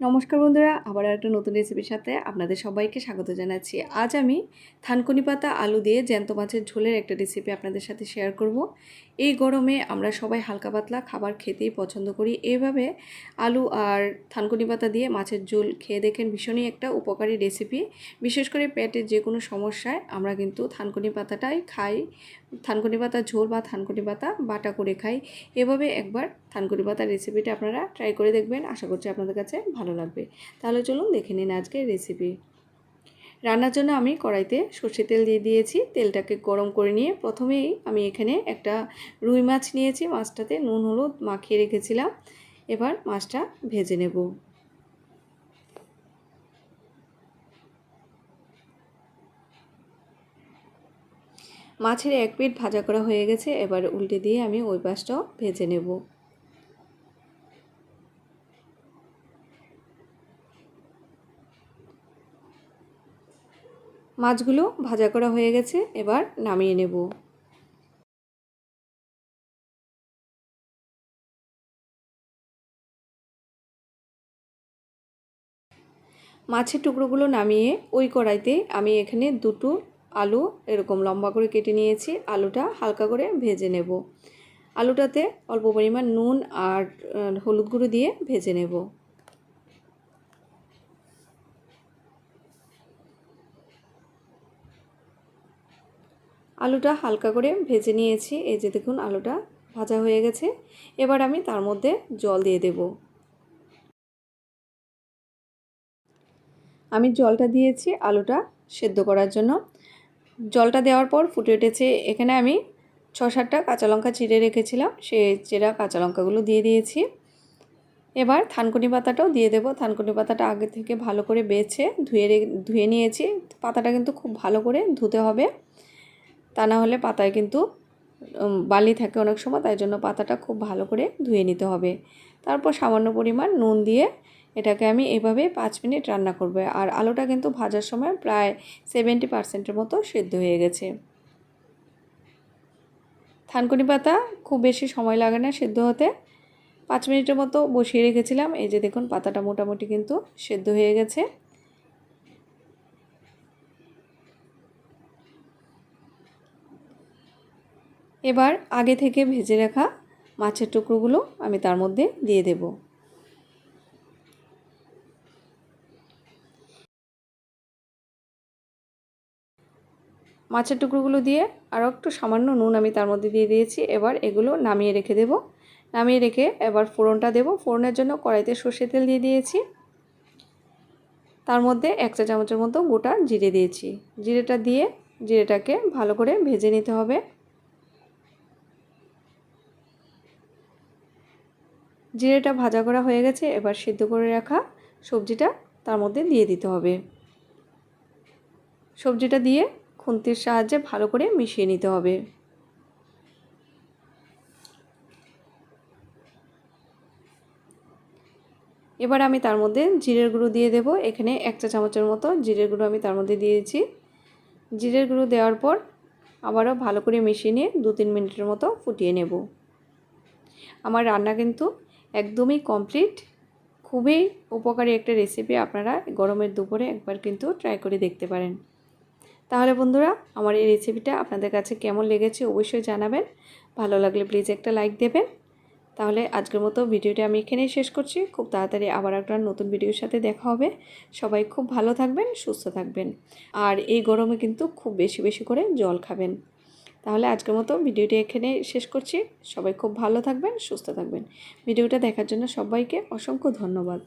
নমস্কার বন্ধুরা, আবার একটা নতুন রেসিপির সাথে আপনাদের সবাইকে স্বাগত জানাচ্ছি। আজ আমি থানকুনি পাতা আলু দিয়ে জ্যান্ত মাছের ঝোলের একটা রেসিপি আপনাদের সাথে শেয়ার করব। এই গরমে আমরা সবাই হালকা পাতলা খাবার খেতেই পছন্দ করি। এভাবে আলু আর থানকুনি পাতা দিয়ে মাছের ঝোল খেয়ে দেখেন ভীষণই একটা উপকারী রেসিপি। বিশেষ করে পেটের যে কোনো সমস্যায় আমরা কিন্তু থানকুনি পাতাটাই খাই। থানকুনি পাতা ঝোল বা থানকুনি পাতা বাটা করে খাই। এভাবে একবার থানকুনি পাতার রেসিপিটা আপনারা ট্রাই করে দেখবেন। আশা করছি আপনাদের কাছে ভালো লাগবে। তাহলে চলুন দেখে নিন আজকের রেসিপি রান্নার জন্য আমি কড়াইতে সর্ষে তেল দিয়ে দিয়েছি। তেলটাকে গরম করে নিয়ে প্রথমেই আমি এখানে একটা রুই মাছ নিয়েছি। মাছটাতে নুন, হলুদ মাখিয়ে রেখেছিলাম। এবার মাছটা ভেজে নেব। মাছের এক পিঠ ভাজা করা হয়ে গেছে। এবার উল্টে দিয়ে আমি ওই পাশটাও ভেজে নেব। মাছগুলো ভাজা করা হয়ে গেছে, এবার নামিয়ে নেব। মাছের টুকরোগুলো নামিয়ে ওই কড়াইতে আমি এখানে দুটো আলু এরকম লম্বা করে কেটে নিয়েছি, আলুটা হালকা করে ভেজে নেব। আলুটাতে অল্প পরিমাণ নুন আর হলুদ গুঁড়ো দিয়ে ভেজে নেব। আলুটা হালকা করে ভেজে নিয়েছি। এই যে দেখুন, আলুটা ভাজা হয়ে গেছে। এবার আমি তার মধ্যে জল দিয়ে দেব। আমি জলটা দিয়েছি আলুটা সেদ্ধ করার জন্য। জলটা দেওয়ার পর ফুটে উঠেছে এখানে আমি ছ সাতটা কাঁচা লঙ্কা চিড়ে রেখেছিলাম। সেই চেরা কাঁচা লঙ্কাগুলো দিয়ে দিয়েছি। এবার থানকুনি পাতাটাও দিয়ে দেবো। থানকুনি পাতাটা আগে থেকে ভালো করে বেছে ধুয়ে ধুয়ে নিয়েছি। পাতাটা কিন্তু খুব ভালো করে ধুতে হবে। তা না হলে পাতায় কিন্তু বালি থাকে অনেক সময়, তাই জন্য পাতাটা খুব ভালো করে ধুয়ে নিতে হবে। তারপর সামান্য পরিমাণ নুন দিয়ে এটাকে আমি এভাবে পাঁচ মিনিট রান্না করব। আর আলুটা কিন্তু ভাজার সময় প্রায় সেভেন্টি পার্সেন্টের মতো সেদ্ধ হয়ে গেছে। থানকুনি পাতা খুব বেশি সময় লাগে না সেদ্ধ হতে। পাঁচ মিনিটের মতো বসিয়ে রেখেছিলাম। এই যে দেখুন, পাতাটা মোটামুটি কিন্তু সেদ্ধ হয়ে গেছে। এবার আগে থেকে ভেজে রাখা মাছের টুকরোগুলো আমি তার মধ্যে দিয়ে দেব। মাছের টুকরোগুলো দিয়ে আরও একটু সামান্য নুন আমি তার মধ্যে দিয়ে দিয়েছি। এবার এগুলো নামিয়ে রেখে দেব। নামিয়ে রেখে এবার ফোড়নটা দেব। ফোড়নের জন্য কড়াইতে সর্ষে তেল দিয়ে দিয়েছি। তার মধ্যে এক চা চামচের মতো গোটা জিরে দিয়েছি। জিরেটা দিয়ে জিরেটাকে ভালো করে ভেজে নিতে হবে। জিরেটা ভাজা করা হয়ে গেছে, এবার সিদ্ধ করে রাখা সবজিটা তার মধ্যে দিয়ে দিতে হবে। সবজিটা দিয়ে খুন্তির সাহায্যে ভালো করে মিশিয়ে নিতে হবে। এবার আমি তার মধ্যে জিরের গুঁড়ো দিয়ে দেব। এখানে এক চা চামচের মতো জিরের গুঁড়ো আমি তার মধ্যে দিয়েছি জিরের গুঁড়ো দেওয়ার পর আবারও ভালো করে মিশিয়ে নিয়ে দু তিন মিনিটের মতো ফুটিয়ে নেব। আমার রান্না কিন্তু একদমই কমপ্লিট খুবই উপকারী একটা রেসিপি আপনারা গরমের দুপুরে একবার কিন্তু ট্রাই করে দেখতে পারেন। তাহলে বন্ধুরা, আমার এই রেসিপিটা আপনাদের কাছে কেমন লেগেছে অবশ্যই জানাবেন। ভালো লাগলে প্লিজ একটা লাইক দেবেন। তাহলে আজকের মতো ভিডিওটি আমি এখানেই শেষ করছি। খুব তাড়াতাড়ি আবার একটা নতুন ভিডিওর সাথে দেখা হবে। সবাই খুব ভালো থাকবেন, সুস্থ থাকবেন। আর এই গরমে কিন্তু খুব বেশি বেশি করে জল খাবেন। তাহলে আজকের মতো ভিডিওটি এখানে শেষ করছি। সবাই খুব ভালো থাকবেন, সুস্থ থাকবেন। ভিডিওটা দেখার জন্য সবাইকে অসংখ্য ধন্যবাদ।